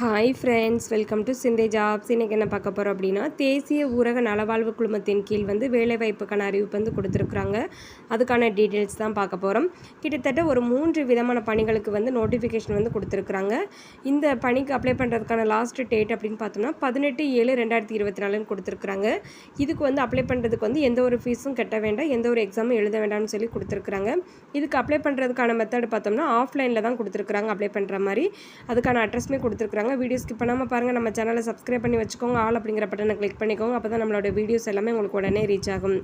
Hi friends welcome to சிந்தே jobs இன்றைக்கி என்ன பார்க்க போகிறோம் அப்படின்னா தேசிய ஊரக நலவாழ்வு குழுமத்தின் கீழ் வந்து வேலைவாய்ப்புக்கான அறிவிப்பு வந்து கொடுத்துருக்குறாங்க. அதுக்கான டீட்டெயில்ஸ் தான் பார்க்க போகிறோம் கிட்டத்தட்ட ஒரு மூன்று விதமான பணிகளுக்கு வந்து நோட்டிஃபிகேஷன் வந்து கொடுத்துருக்குறாங்க. இந்த பணிக்கு அப்ளை பண்ணுறதுக்கான லாஸ்ட் டேட் அப்படின்னு பார்த்தோம்னா பதினெட்டு ஏழு ரெண்டாயிரத்தி இருபத்தி நாலுன்னு கொடுத்துருக்குறாங்க. இதுக்கு வந்து அப்ளை பண்ணுறதுக்கு வந்து எந்த ஒரு ஃபீஸும் கட்ட வேண்டாம் எந்த ஒரு எக்ஸாமும் எழுத வேண்டாம்னு சொல்லி கொடுத்துருக்குறாங்க. இதுக்கு அப்ளை பண்ணுறதுக்கான மெத்தட் பார்த்தோம்னா ஆஃப்லைனில் தான் கொடுத்துருக்குறாங்க அப்ளை பண்ணுற மாதிரி. அதுக்கான அட்ரஸுமே கொடுத்துருக்குறாங்க. வீடியோ ஸ்கிப் பண்ணாமல் பாருங்கள் நம்ம சேனலை சப்ஸ்கிரைப் பண்ணி வச்சுக்கோங்க. ஆல் அப்படிங்கிற பட்டனை கிளிக் பண்ணிக்கோங்க. அப்போ தான் நம்மளோட வீடியோஸ் எல்லாமே உங்களுக்கு உடனே ரீச் ஆகும்.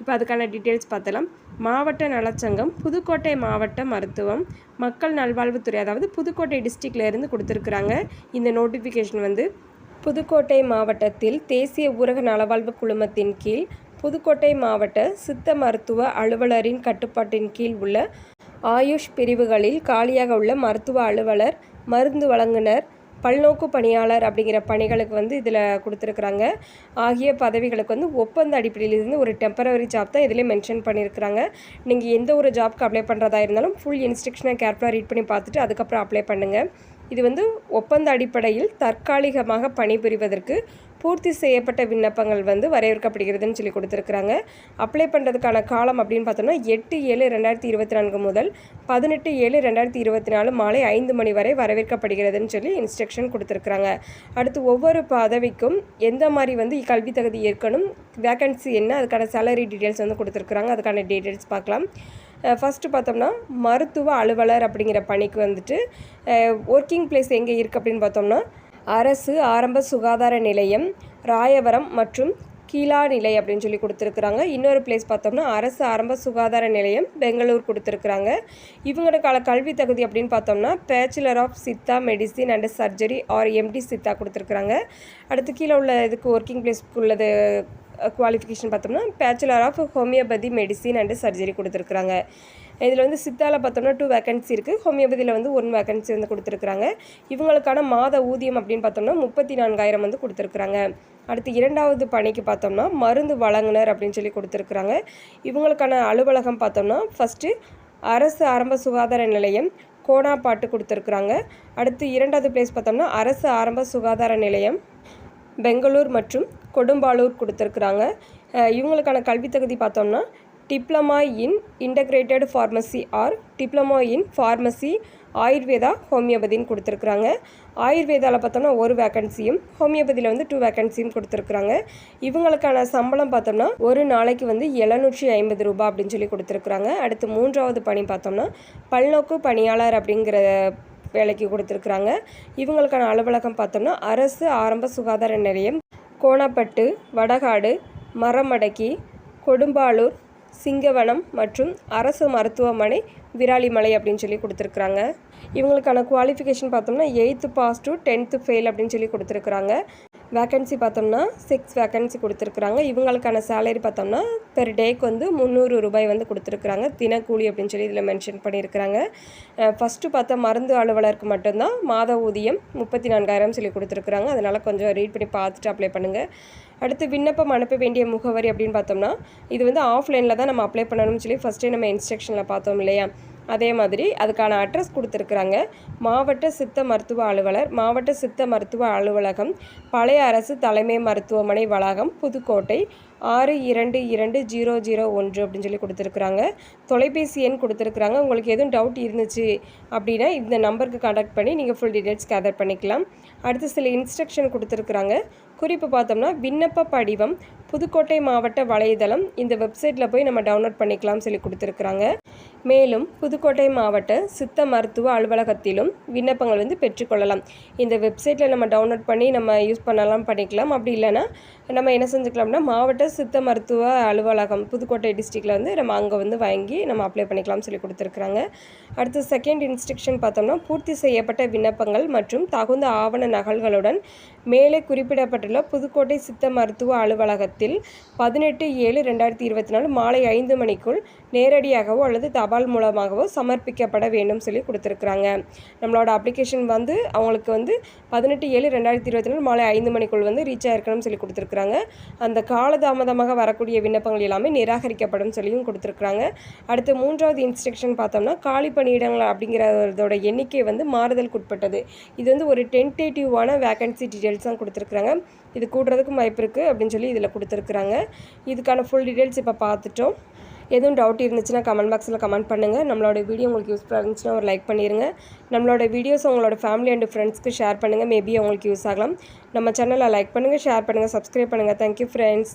இப்போ அதுக்கான டீட்டெயில்ஸ் பார்த்தலாம் மாவட்ட நலச்சங்கம் புதுக்கோட்டை மாவட்ட மருத்துவம் மக்கள் நல்வாழ்வுத்துறை அதாவது புதுக்கோட்டை டிஸ்ட்ரிக்ட்லேருந்து கொடுத்துருக்குறாங்க. இந்த நோட்டிஃபிகேஷன் வந்து புதுக்கோட்டை மாவட்டத்தில் தேசிய ஊரக நலவாழ்வு குழுமத்தின் கீழ் புதுக்கோட்டை மாவட்ட சித்த மருத்துவ அலுவலரின் கட்டுப்பாட்டின் கீழ் உள்ள ஆயுஷ் பிரிவுகளில் காலியாக உள்ள மருத்துவ அலுவலர் மருந்து வழங்குனர் பல்நோக்கு பணியாளர் அப்படிங்கிற பணிகளுக்கு வந்து இதில் கொடுத்துருக்குறாங்க. ஆகிய பதவிகளுக்கு வந்து ஒப்பந்த அடிப்படையிலிருந்து ஒரு டெம்பரவரி ஜாப் தான் இதிலே மென்ஷன் பண்ணியிருக்கிறாங்க. நீங்கள் எந்த ஒரு ஜாப்க்கு அப்ளை பண்ணுறதா இருந்தாலும் ஃபுல் இன்ஸ்ட்ரக்ஷனை கேர்ஃபுல்லாக ரீட் பண்ணி பார்த்துட்டு அதுக்கப்புறம் அப்ளை பண்ணுங்கள் இது வந்து ஒப்பந்த அடிப்படையில் தற்காலிகமாக பணிபுரிவதற்கு பூர்த்தி செய்யப்பட்ட விண்ணப்பங்கள் வந்து வரவேற்கப்படுகிறதுன்னு சொல்லி கொடுத்துருக்குறாங்க. அப்ளை பண்ணுறதுக்கான காலம் அப்படின்னு பார்த்தோம்னா எட்டு ஏழு ரெண்டாயிரத்தி இருபத்தி நான்கு முதல் பதினெட்டு ஏழு ரெண்டாயிரத்தி இருபத்தி நாலு மாலை ஐந்து மணி வரை வரவேற்கப்படுகிறதுன்னு சொல்லி இன்ஸ்ட்ரக்ஷன் கொடுத்துருக்குறாங்க. அடுத்து ஒவ்வொரு பதவிக்கும் எந்த மாதிரி வந்து கல்வி தகுதி இருக்கணும் வேக்கன்சி என்ன அதுக்கான சேலரி டீட்டெயில்ஸ் வந்து கொடுத்துருக்குறாங்க. அதுக்கான டீட்டெயில்ஸ் பார்க்கலாம். ஃபஸ்ட்டு பார்த்தோம்னா மருத்துவ அலுவலர் அப்படிங்கிற பணிக்கு வந்துட்டு ஒர்க்கிங் பிளேஸ் எங்கே இருக்குது அப்படின்னு பார்த்தோம்னா அரசு ஆரம்ப சுகாதார நிலையம் ராயவரம் மற்றும் கீழா நிலை அப்படின்னு சொல்லி கொடுத்துருக்குறாங்க. இன்னொரு பிளேஸ் பார்த்தோம்னா அரசு ஆரம்ப சுகாதார நிலையம் பெங்களூர் கொடுத்துருக்குறாங்க. இவங்களுக்கான கல்வி தகுதி அப்படின்னு பார்த்தோம்னா bachelor of Siddha medicine and surgery or MD Siddha கொடுத்துருக்குறாங்க. அடுத்து கீழே உள்ள இதுக்கு ஒர்க்கிங் பிளேஸ் உள்ளது குவாலிஃபிகேஷன் பார்த்தோம்னா bachelor of homeopathy medicine and surgery கொடுத்துருக்குறாங்க. இதில் வந்து சித்தாவில் பார்த்தோம்னா டூ வேக்கன்சி இருக்குது ஹோமியோபதியில் வந்து ஒன் வேக்கன்சி வந்து கொடுத்துருக்குறாங்க. இவங்களுக்கான மாத ஊதியம் அப்படின்னு பார்த்தோம்னா முப்பத்தி நான்காயிரம் வந்து கொடுத்துருக்குறாங்க. அடுத்து இரண்டாவது பணிக்கு பார்த்தோம்னா மருந்து வழங்குனர் அப்படின்னு சொல்லி கொடுத்துருக்குறாங்க. இவங்களுக்கான அலுவலகம் பார்த்தோம்னா ஃபஸ்ட்டு அரசு ஆரம்ப சுகாதார நிலையம் கோணாப்பாட்டு கொடுத்துருக்குறாங்க. அடுத்து இரண்டாவது பிளேஸ் பார்த்தோம்னா அரசு ஆரம்ப சுகாதார நிலையம் பெங்களூர் மற்றும் கொடும்பாலூர் கொடுத்துருக்குறாங்க. இவங்களுக்கான கல்வி தகுதி பார்த்தோம்னா diploma in integrated pharmacy or diploma in pharmacy Ayurveda ஹோமியோபதின்னு கொடுத்துருக்குறாங்க. ஆயுர்வேதாவில் பார்த்தோம்னா ஒரு வேக்கன்சியும் ஹோமியோபதியில் வந்து டூ வேக்கன்சியும் கொடுத்துருக்குறாங்க. இவங்களுக்கான சம்பளம் பார்த்தோம்னா ஒரு நாளைக்கு வந்து எழுநூற்றி ஐம்பது ரூபாய் அப்படின்னு சொல்லி கொடுத்துருக்குறாங்க. அடுத்து மூன்றாவது பணி பார்த்தோம்னா பல்நோக்கு பணியாளர் அப்படிங்கிற வேலைக்கு கொடுத்துருக்குறாங்க. இவங்களுக்கான அலுவலகம் பார்த்தோம்னா அரசு ஆரம்ப சுகாதார நிலையம் கோணப்பட்டு வடகாடு மரமடக்கி கொடும்பாலூர் சிங்கவனம் மற்றும் அரசு மருத்துவமனை விராலிமலை அப்படின்னு சொல்லி கொடுத்துருக்குறாங்க. இவங்களுக்கான குவாலிஃபிகேஷன் பார்த்தோம்னா eighth pass to tenth fail அப்படின்னு சொல்லி கொடுத்துருக்குறாங்க. வேக்கன்சி பார்த்தோம்னா சிக்ஸ் வேக்கன்சி கொடுத்துருக்குறாங்க. இவங்களுக்கான சேலரி பார்த்தோம்னா பெர் டேக்கு வந்து முந்நூறு ரூபாய் வந்து கொடுத்துருக்குறாங்க. தினக்கூலி அப்படின்னு சொல்லி இதில் மென்ஷன் பண்ணியிருக்கிறாங்க. ஃபஸ்ட்டு பார்த்தா மருந்து அலுவலருக்கு மட்டும்தான் மாத ஊதியம் முப்பத்தி நான்காயிரம் சொல்லி கொடுத்துருக்குறாங்க. அதனால் கொஞ்சம் ரீட் பண்ணி பார்த்துட்டு அப்ளை பண்ணுங்கள் அடுத்து விண்ணப்பம் அனுப்ப வேண்டிய முகவரி அப்படின்னு பார்த்தோம்னா இது வந்து ஆஃப்லைனில் தான் நம்ம அப்ளை பண்ணணும்னு சொல்லி ஃபஸ்ட்டே நம்ம இன்ஸ்ட்ரக்ஷனில் பார்த்தோம் இல்லையா? அதே மாதிரி அதுக்கான அட்ரஸ் கொடுத்துருக்குறாங்க. மாவட்ட சித்த மருத்துவ அலுவலர் மாவட்ட சித்த மருத்துவ அலுவலகம் பழைய அரசு தலைமை மருத்துவமனை வளாகம் புதுக்கோட்டை ஆறு இரண்டு இரண்டு ஜீரோ ஜீரோ ஒன்று அப்படின்னு சொல்லி கொடுத்துருக்குறாங்க. தொலைபேசி எண் கொடுத்துருக்குறாங்க. உங்களுக்கு எதுவும் டவுட் இருந்துச்சு அப்படின்னா இந்த நம்பருக்கு காண்டாக்ட் பண்ணி நீங்கள் ஃபுல் டீட்டெயில்ஸ் கேதர் பண்ணிக்கலாம். அடுத்து சில இன்ஸ்ட்ரக்ஷன் கொடுத்துருக்குறாங்க. குறிப்பு பார்த்தோம்னா விண்ணப்ப படிவம் புதுக்கோட்டை மாவட்ட வலைதளம் இந்த வெப்சைட்டில் போய் நம்ம டவுன்லோட் பண்ணிக்கலாம் சொல்லி கொடுத்துருக்குறாங்க. மேலும் புதுக்கோட்டை மாவட்ட சித்த மருத்துவ அலுவலகத்திலும் விண்ணப்பங்கள் வந்து பெற்றுக்கொள்ளலாம். இந்த வெப்சைட்டில் நம்ம டவுன்லோட் பண்ணி நம்ம யூஸ் பண்ணலாம் பண்ணிக்கலாம். அப்படி இல்லைன்னா நம்ம என்ன செஞ்சுக்கலாம்னா மாவட்ட சித்த மருத்துவ அலுவலகம் புதுக்கோட்டை டிஸ்ட்ரிக்டில் வந்து நம்ம அங்கே வந்து வாங்கி நம்ம அப்ளை பண்ணிக்கலாம்னு சொல்லி கொடுத்துருக்குறாங்க. அடுத்து செகண்ட் இன்ஸ்ட்ரக்ஷன் பார்த்தோம்னா பூர்த்தி செய்யப்பட்ட விண்ணப்பங்கள் மற்றும் தகுந்த ஆவண நகல்களுடன் மேலே குறிப்பிடப்பட்டுள்ள புதுக்கோட்டை சித்த மருத்துவ அலுவலகத்தில் பதினெட்டு ஏழு ரெண்டாயிரத்தி இருபத்தி நாலு மாலை ஐந்து மணிக்குள் நேரடியாகவோ அல்லது தபால் மூலமாகவோ சமர்ப்பிக்கப்பட வேண்டும் சொல்லி கொடுத்துருக்குறாங்க. நம்மளோட அப்ளிகேஷன் வந்து அவங்களுக்கு வந்து பதினெட்டு ஏழு ரெண்டாயிரத்தி இருபத்தி நாலு மாலை ஐந்து மணிக்குள் வந்து ரீச் ஆயிருக்கணும்னு சொல்லி கொடுத்துருக்குறாங்க. அந்த காலதாமதமாக வரக்கூடிய விண்ணப்பங்கள் எல்லாமே நிராகரிக்கப்படும் சொல்லியும் கொடுத்துருக்குறாங்க. அடுத்து மூன்றாவது இன்ஸ்ட்ரக்ஷன் பார்த்தோம்னா காலி பணியிடங்கள் அப்படிங்கிறதோட எண்ணிக்கை வந்து மாறுதலுக்குட்பட்டது. இது வந்து ஒரு டென்டேட்டிவான வேகன்சி டீட்டெயில்ஸ் தான் கொடுத்துருக்குறாங்க. இது கூடுறதுக்கும் வாய்ப்பு இருக்குது அப்படின்னு சொல்லி இதில் கொடுத்துருக்குறாங்க. இதுக்கான ஃபுல் டீட்டெயில்ஸ் இப்போ பார்த்துட்டோம். எதுவும் டவுட் இருந்துச்சுன்னா கமெண்ட் பாக்ஸில் கமெண்ட் பண்ணுங்கள் நம்மளோட வீடியோ உங்களுக்கு யூஸ்ஃபுல்லாக இருந்துச்சுன்னா ஒரு லைக் பண்ணிடுங்க நம்மளோட வீடியோஸ் உங்களோட ஃபேமிலி அண்ட் ஃப்ரெண்ட்ஸ்க்கு ஷேர் பண்ணுங்கள் மேபி அவங்களுக்கு யூஸ் ஆகலாம். நம்ம சேனலை லைக் பண்ணுங்கள் ஷேர் பண்ணுங்கள் சப்ஸ்கிரைப் பண்ணுங்கள் தேங்க்யூ ஃப்ரெண்ட்ஸ்